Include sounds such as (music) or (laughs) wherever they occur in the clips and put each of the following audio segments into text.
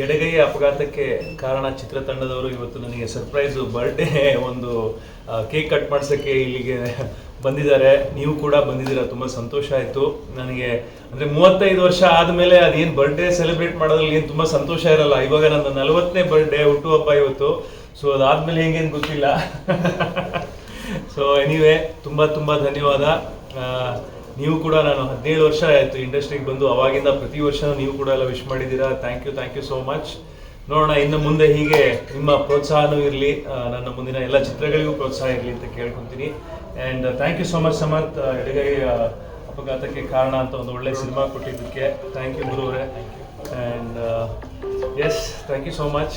ಎಡಗೈ ಅಪಘಾತಕ್ಕೆ ಕಾರಣ ಚಿತ್ರತಂಡದವರು. ಇವತ್ತು ನನಗೆ ಸರ್ಪ್ರೈಸ್ ಬರ್ಡೇ ಒಂದು ಕೇಕ್ ಕಟ್ ಮಾಡ್ಸೋಕ್ಕೆ ಇಲ್ಲಿಗೆ ಬಂದಿದ್ದಾರೆ. ನೀವು ಕೂಡ ಬಂದಿದ್ದೀರಾ, ತುಂಬ ಸಂತೋಷ ಆಯಿತು. ನನಗೆ ಅಂದರೆ ಮೂವತ್ತೈದು ವರ್ಷ ಆದಮೇಲೆ ಅದೇನು ಬರ್ಡೇ ಸೆಲೆಬ್ರೇಟ್ ಮಾಡೋದ್ರಲ್ಲಿ ಏನು ತುಂಬ ಸಂತೋಷ ಇರಲ್ಲ. ಇವಾಗ ನನ್ನ ನಲವತ್ತನೇ ಬರ್ಡೇ ಹುಟ್ಟುಹಬ್ಬ ಇವತ್ತು. ಸೊ ಅದಾದಮೇಲೆ ಹೇಗೇನು ಗೊತ್ತಿಲ್ಲ. ಸೊ ಎನಿವೆ ತುಂಬ ತುಂಬ ಧನ್ಯವಾದ. ನೀವು ಕೂಡ ನಾನು ಹದಿನೇಳು ವರ್ಷ ಆಯಿತು ಇಂಡಸ್ಟ್ರಿಗೆ ಬಂದು ಅವಾಗಿಂದ ಪ್ರತಿ ವರ್ಷ ನೀವು ಕೂಡ ಎಲ್ಲ ವಿಶ್ ಮಾಡಿದ್ದೀರಾ? Thank you thank you so much ನೋಡೋಣ ಇನ್ನು ಮುಂದೆ ಹೀಗೆ ನಿಮ್ಮ ಪ್ರೋತ್ಸಾಹನೂ ಇರಲಿ ನನ್ನ ಮುಂದಿನ ಎಲ್ಲ ಚಿತ್ರಗಳಿಗೂ ಪ್ರೋತ್ಸಾಹ ಇರಲಿ ಅಂತ ಕೇಳ್ಕೊತೀನಿ. And thank you so much Samarth ಎಡಗೈ ಅಪಘಾತಕ್ಕೆ ಕಾರಣ ಅಂತ ಒಂದು ಒಳ್ಳೆ ಸಿನಿಮಾ ಕೊಟ್ಟಿದ್ದಕ್ಕೆ thank you ಗುರುವರೇ. And yes thank you so much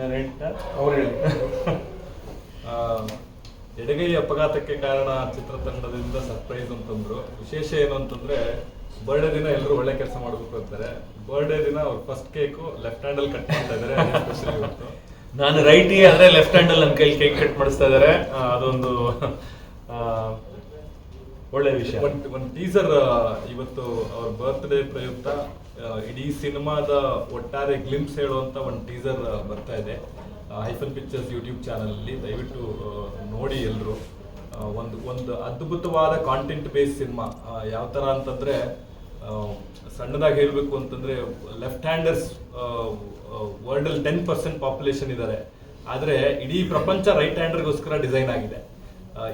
ಏನು ಹೇಳ್ತಾ? ಅವ್ರು ಹೇಳಿ. (laughs) ಎಡಗೈ ಅಪಘಾತಕ್ಕೆ ಕಾರಣ ಚಿತ್ರತಂಡದಿಂದ ಸರ್ಪ್ರೈಸ್ ಅಂತಂದ್ರು. ವಿಶೇಷ ಏನು ಅಂತಂದ್ರೆ ಬರ್ಡೇ ದಿನ ಎಲ್ಲರೂ ಒಳ್ಳೆ ಕೆಲಸ ಮಾಡಬೇಕು ಅಂತಾರೆ. ಬರ್ಡೇ ದಿನ ಅವ್ರು ಫಸ್ಟ್ ಕೇಕು ಲೆಫ್ಟ್ ಹ್ಯಾಂಡಲ್ಲಿ ಕಟ್ ಮಾಡ್ತಾ ಇದ್ದಾರೆ ಸ್ಪೆಷಲ್ ಇವತ್ತು. ನಾನು ರೈಟಿ ಆದ್ರೆ ಲೆಫ್ಟ್ ಹ್ಯಾಂಡಲ್ಲಿ ನನ್ನ ಕೈಲಿ ಕೇಕ್ ಕಟ್ ಮಾಡಿಸ್ತಾ ಇದ್ದಾರೆ ಅದೊಂದು ಒಳ್ಳೆ ವಿಷಯ. ಒಂದು ಒಂದು ಟೀಸರ್ ಇವತ್ತು ಅವ್ರ ಬರ್ತ್ಡೇ ಪ್ರಯುಕ್ತ ಇಡೀ ಸಿನಿಮಾದ ಒಟ್ಟಾರೆ ಗ್ಲಿಮ್ಸ್ ಹೇಳುವಂತ ಒಂದು ಟೀಸರ್ ಬರ್ತಾ ಇದೆ. ಹೈಫನ್ ಪಿಕ್ಚರ್ಸ್ ಯೂಟ್ಯೂಬ್ ಚಾನಲಲ್ಲಿ ದಯವಿಟ್ಟು ನೋಡಿ ಎಲ್ಲರೂ ಒಂದು ಒಂದು ಅದ್ಭುತವಾದ ಕಾಂಟೆಂಟ್ ಬೇಸ್ ಸಿನಿಮಾ ಯಾವ ಥರ ಅಂತಂದರೆ ಸಣ್ಣದಾಗಿ ಹೇಳಬೇಕು ಅಂತಂದರೆ ಲೆಫ್ಟ್ ಹ್ಯಾಂಡರ್ಸ್ ವರ್ಲ್ಡಲ್ಲಿ ಟೆನ್ ಪರ್ಸೆಂಟ್ ಪಾಪ್ಯುಲೇಷನ್ ಇದ್ದಾರೆ ಆದರೆ ಇಡೀ ಪ್ರಪಂಚ ರೈಟ್ ಹ್ಯಾಂಡರ್ಗೋಸ್ಕರ ಡಿಸೈನ್ ಆಗಿದೆ.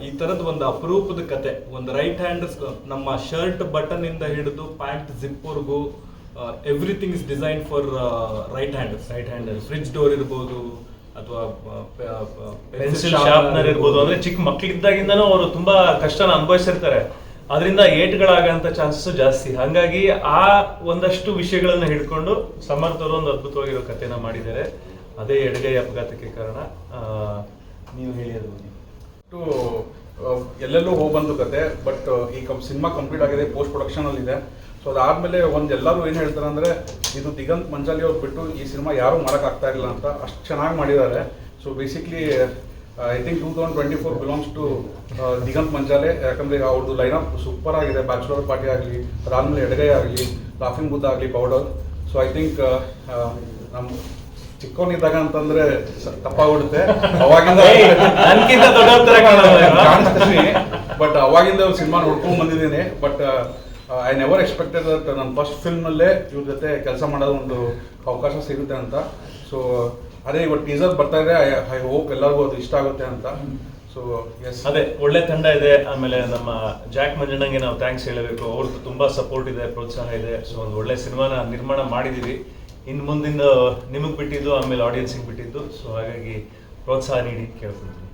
ಈ ಥರದ ಒಂದು ಅಪರೂಪದ ಕತೆ. ಒಂದು ರೈಟ್ ಹ್ಯಾಂಡರ್ಸ್ ನಮ್ಮ ಶರ್ಟ್ ಬಟನ್ ಇಂದ ಹಿಡಿದು pant ಜಿಪ್ಪರ್ಗೂ everything is design for right handers right handers fridge door ಇರ್ಬೋದು ಅಥವಾ ಪೆನ್ಸಿಲ್ ಶಾರ್ಪ್ನರ್ ಇರ್ಬೋದು ಅಂದ್ರೆ ಚಿಕ್ಕ ಮಕ್ಕಳಿದ್ದಾಗಿಂದನೂ ಅವರು ತುಂಬಾ ಕಷ್ಟನ ಅನುಭವಿಸಿರ್ತಾರೆ. ಅದರಿಂದ ಏಟ್ಗಳಾಗಂತ ಚಾನ್ಸಸ್ ಜಾಸ್ತಿ. ಹಾಗಾಗಿ ಆ ಒಂದಷ್ಟು ವಿಷಯಗಳನ್ನ ಹಿಡ್ಕೊಂಡು ಸಮರ್ಥರು ಅವರು ಒಂದು ಅದ್ಭುತವಾಗಿರೋ ಕಥೆನ ಮಾಡಿದ್ದಾರೆ. ಅದೇ ಎಡಗೈ ಅಪಘಾತಕ್ಕೆ ಕಾರಣ ಆ, ನೀವು ಹೇಳಿ ಅದು ಎಲ್ಲೆಲ್ಲೋ ಹೋಗಿ ಬಂದು ಕತೆ ಬಟ್ ಈ ಕಂ, ಸಿನಿಮಾ ಕಂಪ್ಲೀಟ್ ಆಗಿದೆ ಪೋಸ್ಟ್ ಪ್ರೊಡಕ್ಷನ್ ಅಲ್ಲಿ ಇದೆ. ಸೊ ಅದಾದ್ಮೇಲೆ ಒಂದು ಎಲ್ಲರೂ ಏನು ಹೇಳ್ತಾರೆ ಅಂದರೆ, ಇದು ದಿಗಂತ್ ಮಂಜಾಲಿ ಅವ್ರು ಬಿಟ್ಟು ಈ ಸಿನಿಮಾ ಯಾರು ಮಾಡೋಕ್ಕಾಗ್ತಾ ಇಲ್ಲ ಅಂತ ಅಷ್ಟು ಚೆನ್ನಾಗಿ ಮಾಡಿದ್ದಾರೆ. So basically I think two thousand twenty four belongs to Diganth Manjale. ಯಾಕಂದ್ರೆ ಅವ್ರದ್ದು ಲೈನಪ್ ಸೂಪರ್ ಆಗಿದೆ. ಬ್ಯಾಚುಲರ್ ಪಾರ್ಟಿ ಆಗಲಿ, ಅದಾದ್ಮೇಲೆ ಎಡಗೈ ಆಗಲಿ ಲಾಫಿಂಗ್ ಬುದ್ಧ ಆಗಲಿ ಪೌಡರ್ ಸೊ ಐ ಥಿಂಕ್ ನಮ್ಮ ಚಿಕ್ಕವನಿದ್ದಾಗ ಅಂತಂದ್ರೆ ತಪ್ಪಾಗ್ಬಿಡುತ್ತೆ (laughs) ಅವಾಗಿಂದ ನನ್ಕಿಂತ ದೊಡ್ಡವ್ರ ತರ ಬಟ್ ಅವಾಗಿಂದ ಸಿನಿಮಾ ನೋಡ್ಕೊಂಡು ಬಂದಿದ್ದೀನಿ. But I never expected that ನನ್ನ ಫಸ್ಟ್ ಫಿಲ್ಮಲ್ಲೇ ಇವ್ರ ಜೊತೆ ಕೆಲಸ ಮಾಡೋದು ಒಂದು ಅವಕಾಶ ಸಿಗುತ್ತೆ ಅಂತ. ಸೊ ಅದೇ ಇವತ್ತು ಟೀಸರ್ ಬರ್ತಾ ಇದೆ. ಐ ಹೋಪ್ ಎಲ್ಲರಿಗೂ ಅದು ಇಷ್ಟ ಆಗುತ್ತೆ ಅಂತ. ಸೊ ಎಸ್ ಅದೇ ಒಳ್ಳೆ ತಂಡ ಇದೆ. ಆಮೇಲೆ ನಮ್ಮ ಜಾಕ್ ಮಂಜಣ್ಣಂಗೆ ನಾವು ಥ್ಯಾಂಕ್ಸ್ ಹೇಳಬೇಕು. ಅವ್ರದ್ದು ತುಂಬಾ ಸಪೋರ್ಟ್ ಇದೆ ಪ್ರೋತ್ಸಾಹ ಇದೆ. ಸೊ ಒಂದು ಒಳ್ಳೆ ಸಿನಿಮಾನ ನಿರ್ಮಾಣ ಮಾಡಿದೀವಿ. ಇನ್ನು ಮುಂದಿನ ನಿಮಗೆ ಬಿಟ್ಟಿದ್ದು ಆಮೇಲೆ ಆಡಿಯನ್ಸಿಗೆ ಬಿಟ್ಟಿದ್ದು. ಸೊ ಹಾಗಾಗಿ ಪ್ರೋತ್ಸಾಹ ನೀಡಿ ಕೇಳ್ಕೊಳ್ತೀನಿ